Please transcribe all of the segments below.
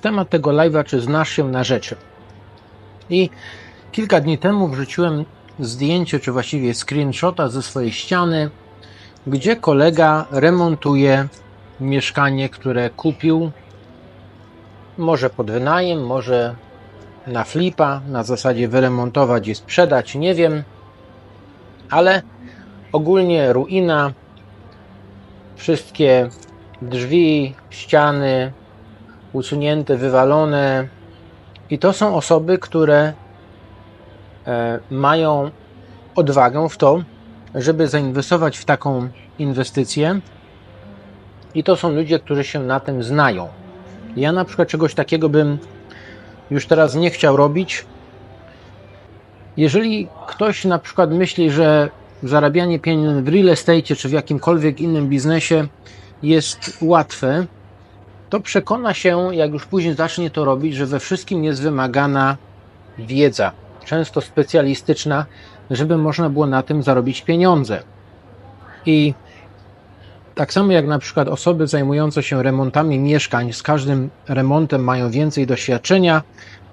temat tego live'a, czy znasz się na rzeczy. I kilka dni temu wrzuciłem zdjęcie, czy właściwie screenshota ze swojej ściany, gdzie kolega remontuje mieszkanie, które kupił. Może pod wynajem, może na flipa, na zasadzie wyremontować i sprzedać, nie wiem, ale ogólnie ruina, wszystkie drzwi, ściany usunięte, wywalone. I to są osoby, które e, mają odwagę w to, żeby zainwestować w taką inwestycję. I to są ludzie, którzy się na tym znają. Ja na przykład czegoś takiego bym już teraz nie chciał robić. Jeżeli ktoś na przykład myśli, że zarabianie pieniędzy w real estate czy w jakimkolwiek innym biznesie jest łatwe, to przekona się, jak już później zacznie to robić, że we wszystkim jest wymagana wiedza, często specjalistyczna, żeby można było na tym zarobić pieniądze. I tak samo jak na przykład osoby zajmujące się remontami mieszkań, z każdym remontem mają więcej doświadczenia,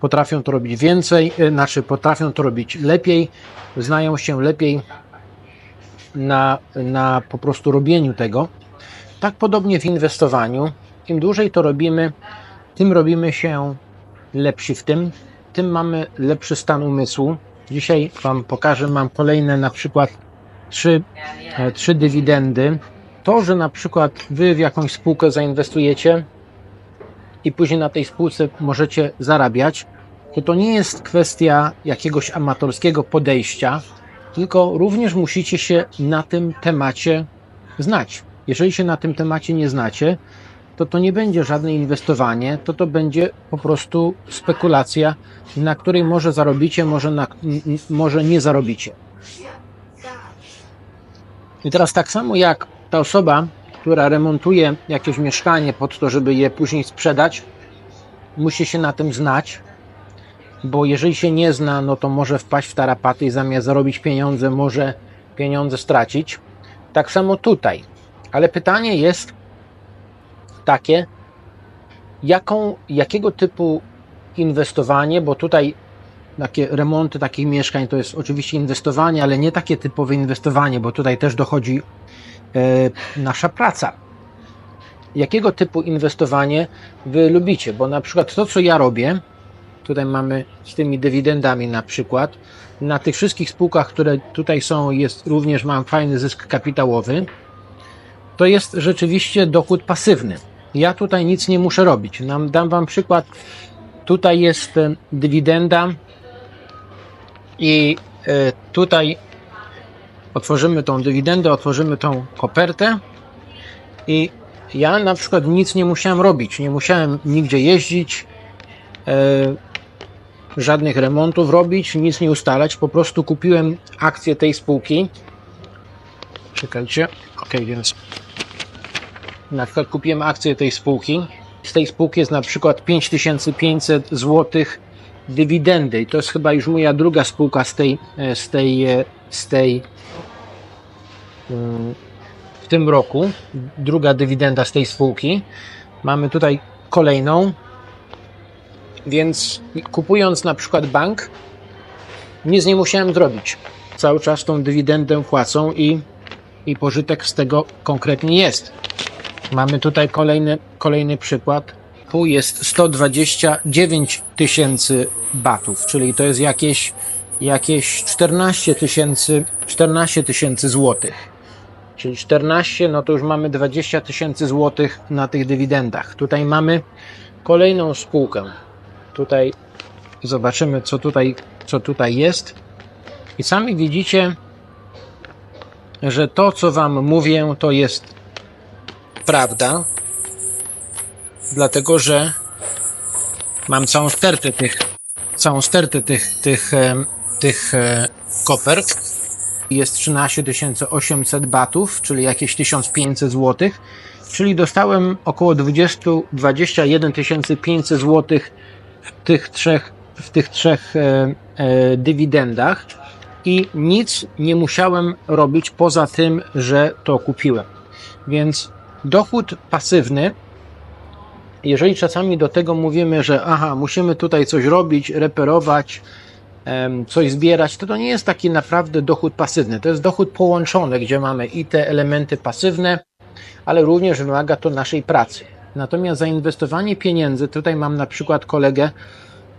potrafią to robić więcej, y, znaczy potrafią to robić lepiej, znają się lepiej na, na po prostu robieniu tego. Tak podobnie w inwestowaniu. Im dłużej to robimy, tym robimy się lepsi w tym, tym mamy lepszy stan umysłu. Dzisiaj Wam pokażę, mam kolejne na przykład trzy, e, trzy dywidendy. To, że na przykład Wy w jakąś spółkę zainwestujecie i później na tej spółce możecie zarabiać, to to nie jest kwestia jakiegoś amatorskiego podejścia, tylko również musicie się na tym temacie znać. Jeżeli się na tym temacie nie znacie, to to nie będzie żadne inwestowanie, to to będzie po prostu spekulacja, na której może zarobicie, może, na, może nie zarobicie. I teraz tak samo jak ta osoba, która remontuje jakieś mieszkanie pod to, żeby je później sprzedać, musi się na tym znać, bo jeżeli się nie zna, no to może wpaść w tarapaty i zamiast zarobić pieniądze, może pieniądze stracić. Tak samo tutaj. Ale pytanie jest takie, jaką, jakiego typu inwestowanie, bo tutaj takie remonty takich mieszkań to jest oczywiście inwestowanie, ale nie takie typowe inwestowanie, bo tutaj też dochodzi e, nasza praca. Jakiego typu inwestowanie wy lubicie? Bo na przykład to, co ja robię, tutaj mamy z tymi dywidendami na przykład, na tych wszystkich spółkach, które tutaj są, jest również mam fajny zysk kapitałowy. To jest rzeczywiście dochód pasywny. Ja tutaj nic nie muszę robić. Nam, dam Wam przykład. Tutaj jest e, dywidenda i e, tutaj otworzymy tą dywidendę, otworzymy tą kopertę i ja na przykład nic nie musiałem robić, nie musiałem nigdzie jeździć, e, żadnych remontów robić, nic nie ustalać, po prostu kupiłem akcję tej spółki. Czekajcie, ok, więc na przykład kupiłem akcję tej spółki. Z tej spółki jest na przykład 5500 zł dywidendy i to jest chyba już moja druga spółka z tej, e, z tej, e, z tej mm, w tym roku. Druga dywidenda z tej spółki. Mamy tutaj kolejną. Więc kupując na przykład bank, nic nie musiałem zrobić. Cały czas tą dywidendę płacą i, i pożytek z tego konkretnie jest. Mamy tutaj kolejny, kolejny przykład. Tu jest 129 tysięcy batów, czyli to jest jakieś, jakieś 14 tysięcy 14 tysięcy złotych. Czyli 14, no to już mamy 20 tysięcy złotych na tych dywidendach. Tutaj mamy kolejną spółkę. Tutaj zobaczymy, co tutaj, co tutaj jest. I sami widzicie, że to, co Wam mówię, to jest prawda, dlatego że mam całą stertę tych, całą stertę tych, tych, tych e, kopert. Jest 13 800 batów, czyli jakieś 1500 zł. Czyli dostałem około 20, 21 500 zł w tych trzech, w tych trzech e, e, dywidendach i nic nie musiałem robić poza tym, że to kupiłem. Więc dochód pasywny jeżeli czasami do tego mówimy, że aha, musimy tutaj coś robić, reperować, coś zbierać, to to nie jest taki naprawdę dochód pasywny. To jest dochód połączony, gdzie mamy i te elementy pasywne, ale również wymaga to naszej pracy. Natomiast zainwestowanie pieniędzy, tutaj mam na przykład kolegę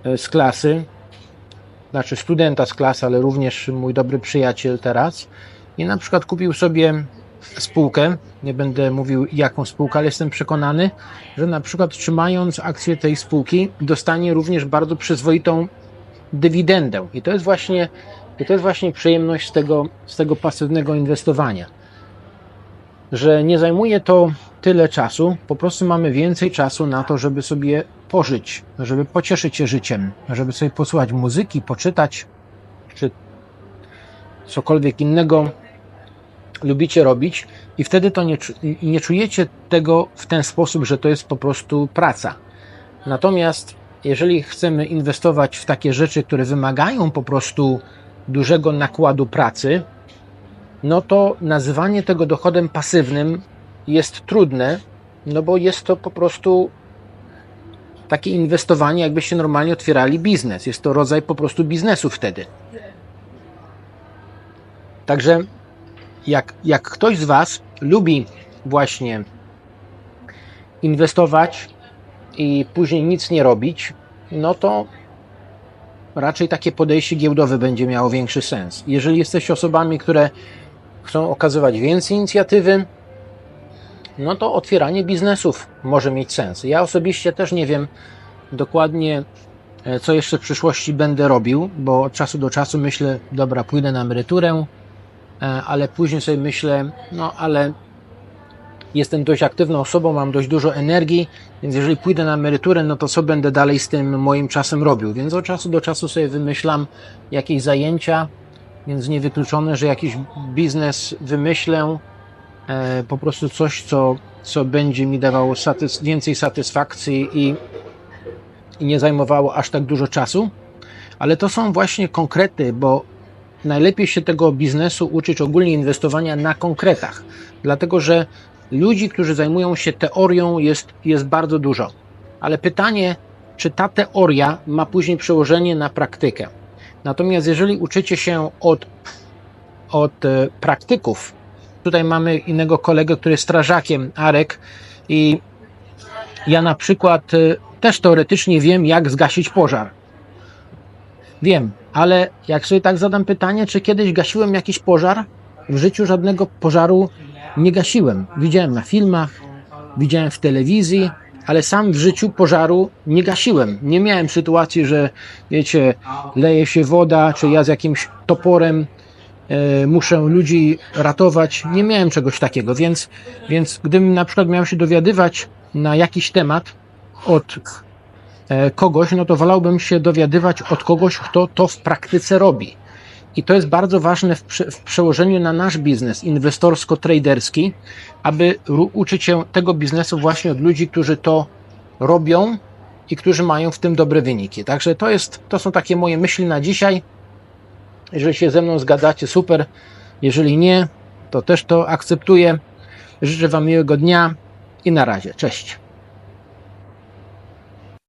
e, z klasy, znaczy studenta z klasy, ale również mój dobry przyjaciel teraz, i na przykład kupił sobie spółkę, nie będę mówił jaką spółkę, ale jestem przekonany, że na przykład trzymając akcję tej spółki dostanie również bardzo przyzwoitą dywidendę. I to jest właśnie, i to jest właśnie przyjemność z tego, z tego pasywnego inwestowania. Że nie zajmuje to tyle czasu, po prostu mamy więcej czasu na to, żeby sobie pożyć, żeby pocieszyć się życiem, żeby sobie posłuchać muzyki, poczytać, czy cokolwiek innego lubicie robić i wtedy to nie, nie czujecie tego w ten sposób, że to jest po prostu praca. Natomiast jeżeli chcemy inwestować w takie rzeczy, które wymagają po prostu dużego nakładu pracy, no to nazywanie tego dochodem pasywnym jest trudne, no bo jest to po prostu takie inwestowanie, jakbyście normalnie otwierali biznes. Jest to rodzaj po prostu biznesu wtedy. Także jak, jak ktoś z Was lubi właśnie inwestować i później nic nie robić, no to raczej takie podejście giełdowe będzie miało większy sens. Jeżeli jesteście osobami, które chcą okazywać więcej inicjatywy, no to otwieranie biznesów może mieć sens. Ja osobiście też nie wiem dokładnie, e, co jeszcze w przyszłości będę robił, bo od czasu do czasu myślę, dobra, pójdę na emeryturę, ale później sobie myślę, no ale jestem dość aktywną osobą, mam dość dużo energii, więc jeżeli pójdę na emeryturę, no to co będę dalej z tym moim czasem robił? Więc od czasu do czasu sobie wymyślam jakieś zajęcia, więc niewykluczone, że jakiś biznes wymyślę, e, po prostu coś, co, co będzie mi dawało satys- więcej satysfakcji i, i nie zajmowało aż tak dużo czasu. Ale to są właśnie konkrety, bo najlepiej się tego biznesu uczyć ogólnie inwestowania na konkretach, dlatego że ludzi, którzy zajmują się teorią, jest, jest bardzo dużo. Ale pytanie, czy ta teoria ma później przełożenie na praktykę. Natomiast jeżeli uczycie się od, od e, praktyków, tutaj mamy innego kolegę, który jest strażakiem, Arek, i ja na przykład e, też teoretycznie wiem, jak zgasić pożar. Wiem, ale jak sobie tak zadam pytanie, czy kiedyś gasiłem jakiś pożar? W życiu żadnego pożaru nie gasiłem. Widziałem na filmach, widziałem w telewizji, ale sam w życiu pożaru nie gasiłem. Nie miałem sytuacji, że wiecie, leje się woda, czy ja z jakimś toporem e, muszę ludzi ratować. Nie miałem czegoś takiego, więc, więc gdybym na przykład miał się dowiadywać na jakiś temat od kogoś, no to wolałbym się dowiadywać od kogoś, kto to w praktyce robi. I to jest bardzo ważne w, w przełożeniu na nasz biznes inwestorsko-traderski, aby uczyć się tego biznesu właśnie od ludzi, którzy to robią i którzy mają w tym dobre wyniki. Także to, jest, to są takie moje myśli na dzisiaj. Jeżeli się ze mną zgadzacie, super. Jeżeli nie, to też to akceptuję. Życzę Wam miłego dnia i na razie. Cześć.